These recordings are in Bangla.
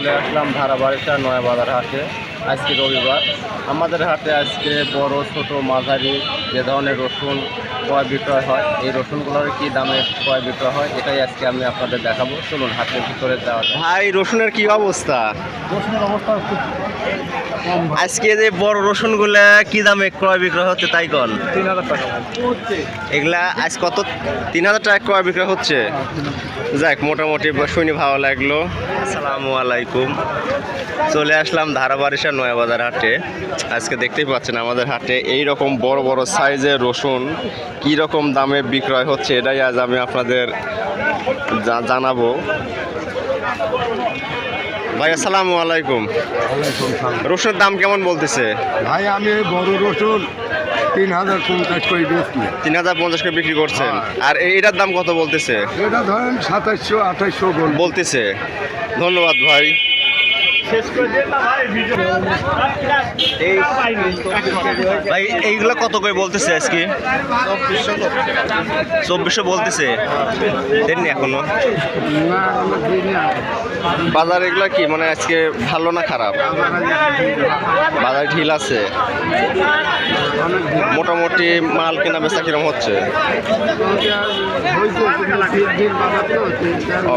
চলে আসলাম ধারাবাড়িটা নয়া বাজার হাটে, আজকে রবিবার। আমাদের হাটে আজকে বড়, ছোট, মাঝারি, যে ধরনের রসুন ক্রয় বিক্রয় হয় এই রসুনগুলোর কি দামে ক্রয় বিক্রয় হয় এটাই আজকে আমি আপনাদের দেখাবো। চলুন হাটের ভিতরে যাওয়া। ভাই রসুনের কি অবস্থা? রসুনের অবস্থা খুব আজকে যে বড় রসুনগুলা কি দামে ক্রয় বিক্রয় হচ্ছে তাই কন? তিন হাজার টাকা। এগুলা আজ কত? তিন হাজার টাকা ক্রয় বিক্রয় হচ্ছে? যাক মোটামুটি শুনে ভালো লাগল। আসসালামু আলাইকুম। চলে আসলাম ধারাবাড়িসা নয়াবাজার হাটে। আজকে দেখতেই পাচ্ছেন আমাদের হাটে এই রকম বড় বড় সাইজের রসুন কি রকম দামে বিক্রয় হচ্ছে এটাই আজ আমি আপনাদের জানাব। ভাই আসসালামু আলাইকুম। রসুনের দাম কেমন বলতেছে? ভাই আমি বড় রসুন তিন হাজার পঞ্চাশ করে বেচি তিন হাজার পঞ্চাশ করে বিক্রি করছেন। আর এই- এটার দাম কত বলতেছে? এটা ধরেন সাতাশশো আঠাশশো বলতেছে। ধন্যবাদ ভাই। ভাই এইগুলো কত করে বলতেছে আজকে? চব্বিশশো বলতেছে। দেননি এখনও। বাজার এগুলো কি? মানে আজকে ভালো না খারাপ? বাজার ঢিল আছে। মোটামুটি মাল কেনা বেচা কিরম হচ্ছে? ও।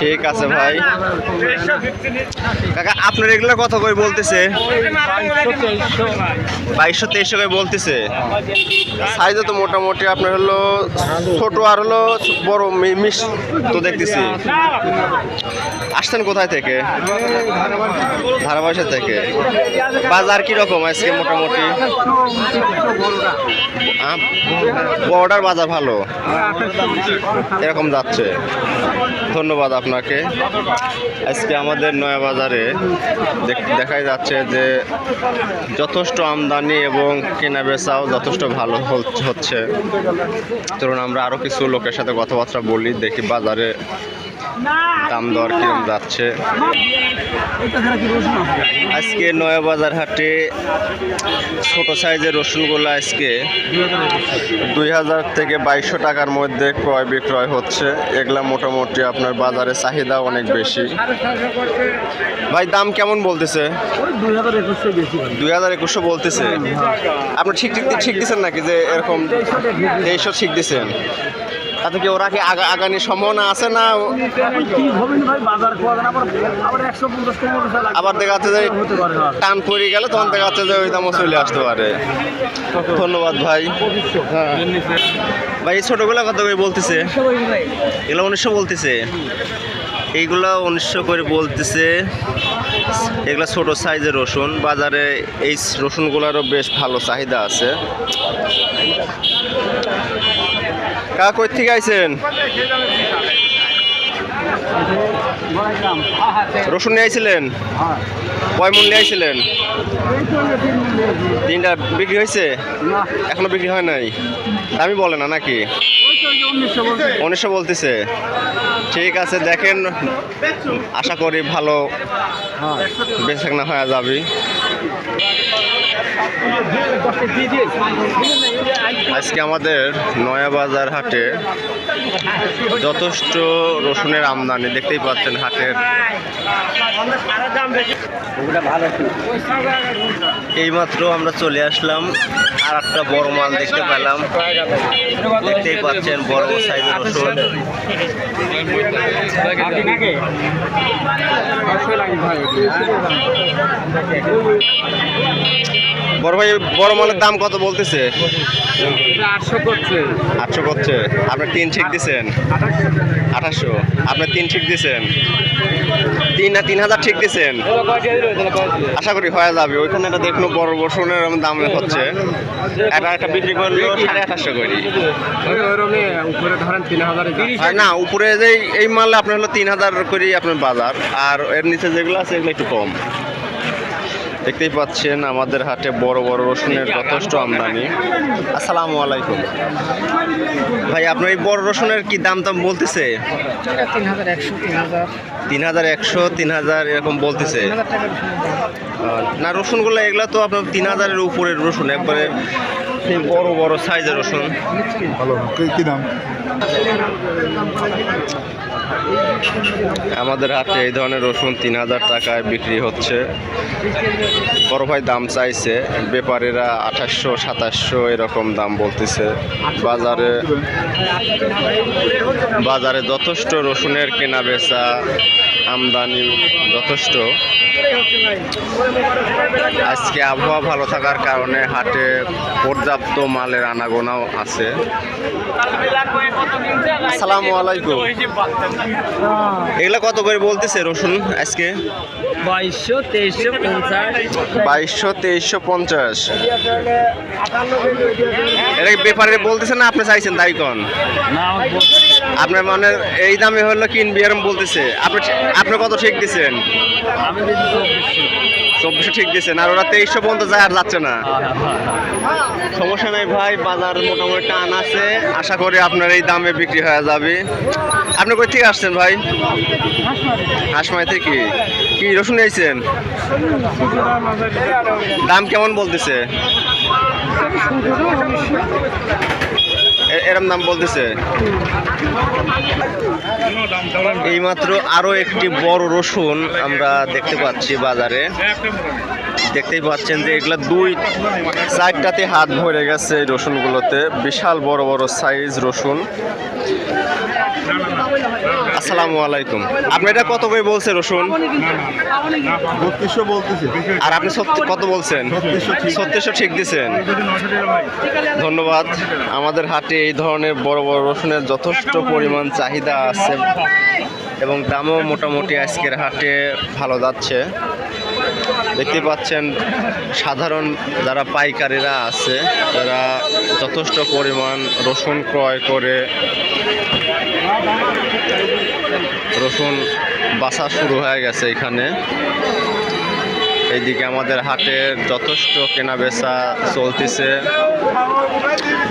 ঠিক আছে ভাই। কাকা, আপনার এগুলো কত করে বলতেছে? বাইশশো তেইশশো করে বলতেছে? সাইজও তো মোটামুটি আপনার হলো ছোট আর হলো বড় মিস তো দেখতেছি। আসছেন কোথায় থেকে? ধারাবাসা থেকে। বাজার কীরকম আজকে মোটামুটি? বড়টার বাজার ভালো? এরকম যাচ্ছে। ধন্যবাদ আপনাকে। আজকে আমাদের নয়া বাজারে দেখ- দেখাই যাচ্ছে যে যথেষ্ট আমদানি এবং কেনা বেচাও যথেষ্ট ভালো হচ্ছে। ধরুন আমরা আরও কিছু লোকের সাথে কথাবার্তা বলি, দেখি বাজারে দাম দর কিরম যাচ্ছে? আজকে নয়া বাজার হাটে ছোট সাইজের রসুনগুলো আজকে দুই হাজার থেকে বাইশশো টাকার মধ্যে ক্রয় বিক্রয় হচ্ছে। এগুলা মোটামুটি আপনার বাজারে চাহিদা অনেক বেশি। ভাই দাম কেমন বলতেছে? দুই হাজার একুশশো বেশি দুই হাজার একুশশো বলতেছে। আপনি ঠিক ঠিক ঠিক দিচ্ছেন নাকি যে এরকম তেইশশো ঠিক দিচ্ছেন? তাতে কি ওরা কি আগা আগানির সম্ভাবনা আছে না আবার দেখা যাচ্ছে যে হ্যাঁ। টান পড়ে গেলে তখন দেখা যাচ্ছে যে ওই দামও চলে আসতে পারে। ধন্যবাদ ভাই। ভাই এই ছোটোগুলো কত করে বলতেছে? এগুলো উনিশশো বলতেছে। এইগুলো উনিশশো করে বলতেছে। এগুলো ছোট সাইজের রসুন। বাজারে এই রসুনগুলোরও বেশ ভালো চাহিদা আছে। কা কই রসুন নিয়ে আইছিলেন? কয় মূল নিয়ে আইছিলেন? তিনটা বিক্রি হয়েছে? এখনও বিক্রি হয় নাই? আমি বলে না নাকি? উনিশশো বলতেছে। ঠিক আছে, দেখেন। আশা করি ভালো বেচা না হয়ে যাবে। আজকে আমাদের নয়া বাজার হাটে যথেষ্ট রসুনের আমদানি, দেখতেই পাচ্ছেন হাটের। এইমাত্র আমরা চলে আসলাম আর একটা বড় মাল দেখতে পেলাম। দেখতেই পাচ্ছেন বড় সাইজের রসুন। বড় ভাই বড় মালের দাম কত বলতেছে? আটশো করছে। আটশো করছে। আপনি তিন ঠিক দিছেন। আঠাশশো আপনি তিন ঠিক দিছেন। তিন না তিন হাজার ঠিক দিছেন। আশা করি হয়ে যাবে। ওইখানে একটা দেখল বড় বসনের দাম হচ্ছে। একটা একটা বিক্রি করল সাড়ে আঠাশশো করি। না উপরে যে এই মাল আপনার হলো তিন হাজার করি আপনার বাজার। আর এর নিচে যেগুলো আছে এগুলো একটু কম। দেখতেই পাচ্ছেন আমাদের হাটে বড় বড় রসুনের যথেষ্ট আমদানি। আসসালামু আলাইকুম। ভাই আপনার এই বড় রসুনের কি দাম দাম বলতেছে? তিন হাজার একশো তিন হাজার এরকম বলতেছে। না রসুনগুলো এগুলো তো আপনার তিন হাজারের উপরের রসুন একবারে এই বড় বড় সাইজের রসুন। ভালো কি দাম? আমাদের হাতে এই ধরনের রসুন তিন হাজার টাকায় বিক্রি হচ্ছে। বড় ভাই দাম চাইছে ব্যাপারীরা আঠাশশো সাতাশশো এরকম দাম বলতেছে। বাজারে বাজারে যথেষ্ট রসুনের কেনা বেচা। আমদানি যথেষ্ট। আজকে আবহাওয়া ভালো থাকার কারণে হাটে পর্যাপ্ত মালের আনাগোনাও আছে। আসসালামু আলাইকুম। এগুলা কত করে বলতেছে রসুন আজকে? বাইশশো তেইশশো পঞ্চাশ। বাইশশো তেইশশো পঞ্চাশ এটা ব্যাপারে বলতেছে না আপনি চাইছেন তাই কন? আপনার মানে এই দামে হলো কিনবি এরম বলতেছে। আপনি আপনি কত ঠিক দিচ্ছেন চব্বিশশো। চব্বিশশো ঠিক দিচ্ছেন আর ওরা তেইশশো পর্যন্ত যায় আর যাচ্ছে না। সমস্যা নাই ভাই বাজার মোটামুটি টান আছে। আশা করি আপনার এই দামে বিক্রি হয়ে যাবে। আপনি কই থেকে আসছেন ভাই? হাসমাই থেকে? কি রসুন নিয়েছেন দাম কেমন বলতেছে? এরম দাম বলতেছে? এইমাত্র আরও একটি বড় রসুন আমরা দেখতে পাচ্ছি বাজারে। দেখতেই পাচ্ছেন যে এগুলা দুই চারটাতে হাত ভরে গেছে এই রসুনগুলোতে। বিশাল বড় বড় সাইজ রসুন। আসসালামু আলাইকুম। আপনি এটা কত করে বলছে রসুন? বত্রিশশো বলতেছে। আর আপনি সত্য- কত বলছেন? ছত্রিশশো ঠিক। দিচ্ছেন ধন্যবাদ। আমাদের হাটে এই ধরনের বড় বড় রসুনের যথেষ্ট পরিমাণ চাহিদা আছে এবং দামও মোটামুটি আজকের হাটে ভালো যাচ্ছে। দেখতে পাচ্ছেন সাধারণ যারা পাইকারীরা আছে তারা যথেষ্ট পরিমাণ রসুন ক্রয় করে, রসুন বাসা শুরু হয়ে গেছে এখানে। এইদিকে আমাদের হাটের যথেষ্ট কেনা বেচা চলতেছে।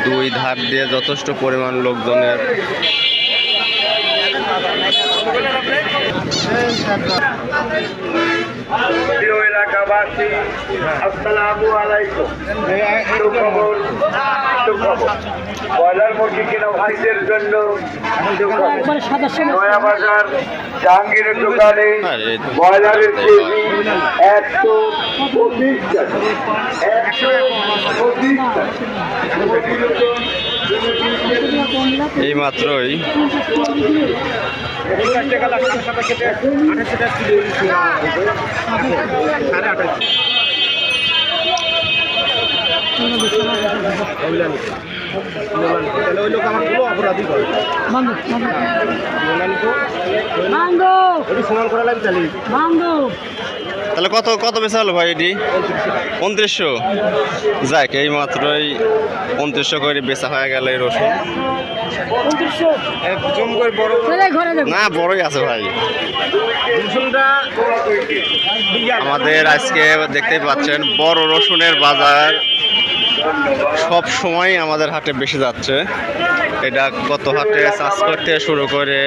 দুই ধার দিয়ে যথেষ্ট পরিমাণ লোকজনের প্রিয় আসসালামু আলাইকুম। সুখবর? সুখবর। ব্রয়লার মুরগি কেনা ভাইদের জন্য নয়াবাজার নয়া জাহাঙ্গীরের দোকানে ব্রয়লারের কেজি একশো একশো এই মাত্রই তাহলে কত কত বেচা হলো ভাই এটি? উনত্রিশশো যাক এই মাত্রই উনত্রিশশো করে বেচা হয়ে গেল এই রসুন। না বড়ই আছে ভাই। আমাদের আজকে দেখতে পাচ্ছেন বড় রসুনের বাজার। সব সময় আমাদের হাটে বেশি যাচ্ছে এটা কত হাটে চাষ করতে শুরু করে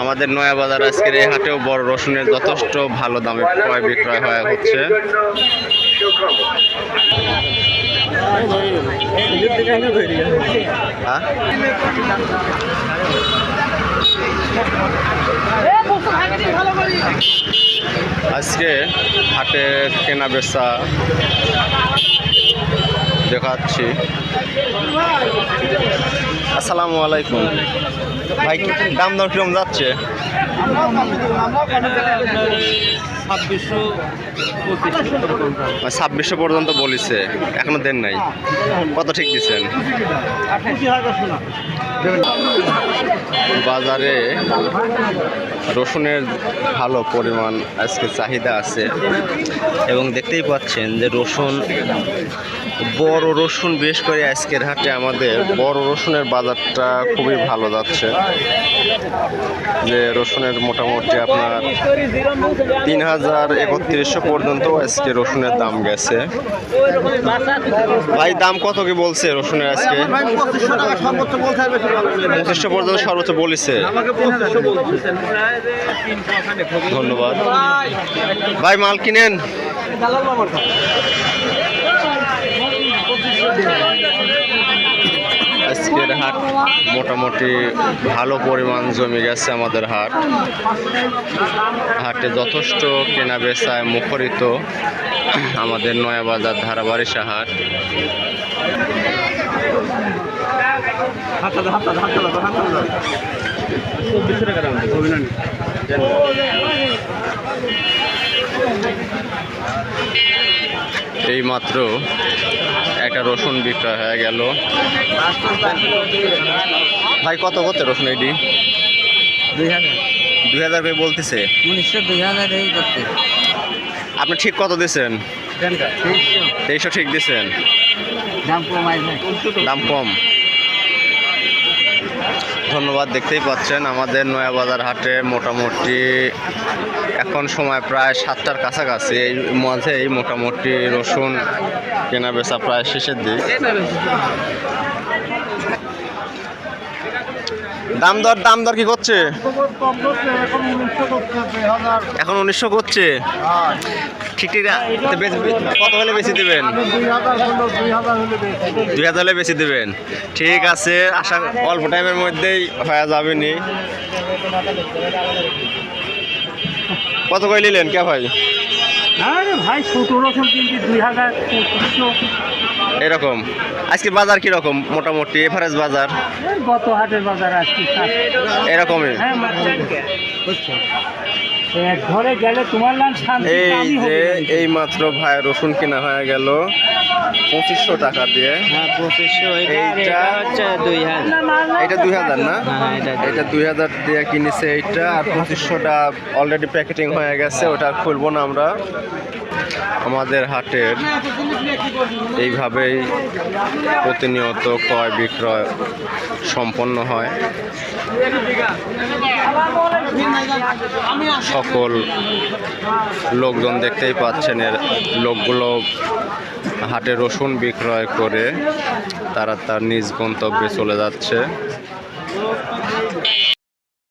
আমাদের নয়া বাজার আজকের এই হাটেও বড় রসুনের যথেষ্ট ভালো দামে ক্রয় বিক্রয় হয়ে হচ্ছে হ্যাঁ? আজকে হাটের কেনা বেচা দেখাচ্ছি। আসসালামু আলাইকুম। ভাই দাম দাম কিরম যাচ্ছে? ছাব্বিশশো পর্যন্ত বলিছে। এখনও দেন নাই। কত ঠিক দিচ্ছেন? বাজারে রসুনের ভালো পরিমাণ আজকে চাহিদা আছে এবং দেখতেই পাচ্ছেন যে রসুন, বড় রসুন বেশ করে আজকের হাটে আমাদের বড় রসুনের বাজারটা খুবই ভালো যাচ্ছে। যে রসুনের মোটামুটি আপনার তিন হাজার একত্রিশশো পর্যন্ত আজকে রসুনের দাম গেছে। ভাই, দাম কত কি বলছে রসুনের আজকে? পঁচিশশো পর্যন্ত সর্বোচ্চ বলেছে। ধন্যবাদ। ভাই মাল কিনেন। আজকের হাট মোটামুটি ভালো পরিমাণ জমে গেছে আমাদের হাট। হাটে যথেষ্ট কেনা বেচায় মুখরিত আমাদের নয়াবাজার ধারাবাড়িসা হাট। এই মাত্র একটা রসুন বিক্রয় হয়ে গেল। ভাই কত করতে রসুন এইটি দুই হাজার। দুই হাজার করে বলতেছে। উনিশশো দুই হাজার এই করতে আপনি ঠিক কত দিচ্ছেন তেইশশো ঠিক দিচ্ছেন দাম কমাই যায় দাম কম। ধন্যবাদ, দেখতেই পাচ্ছেন আমাদের নয়াবাজার হাটে মোটামুটি এখন সময় প্রায় সাতটার কাছাকাছি। এই মাঝে এই মোটামুটি রসুন কেনা বেচা প্রায় শেষের দিক। দাম দর দাম দর কি করছে? এখন উনিশশো করছে। ঠিক ঠিক কত হলে বেশি দেবেন? দুই হাজার হলে বেশি দেবেন। ঠিক আছে, আশা, অল্প টাইমের মধ্যেই হয়ে যাবে নি। কত করে নিলেন কে ভাই? ভাই কিন্তু দুই হাজার এরকম। আজকে বাজার কীরকম মোটামুটি এভারেজ বাজার? গত হাটের বাজার আজকে এরকমই। হ্যাঁ বুঝছ এক ঘরে গেলে তোমার নাম এই যে হবে এই মাত্র ভাই রসুন কেনা হয়ে গেল। পঁচিশশো টাকা দিয়ে। হ্যাঁ পঁচিশশো এইটা- এটা দুই হাজার। এটা দুই হাজার না? এটা এটা দুই হাজার দিয়ে কিনেছে এইটা। আর পঁচিশশোটা অলরেডি প্যাকেটিং হয়ে গেছে ওটা খুলবো না আমরা। আমাদের হাটের এইভাবেই প্রতিনিয়ত ক্রয় বিক্রয় সম্পন্ন হয়। সকল লোকজন দেখতেই পাচ্ছেন, এর লোকগুলো হাটে রসুন বিক্রয় করে তারা তার নিজ গন্তব্যে চলে যাচ্ছে।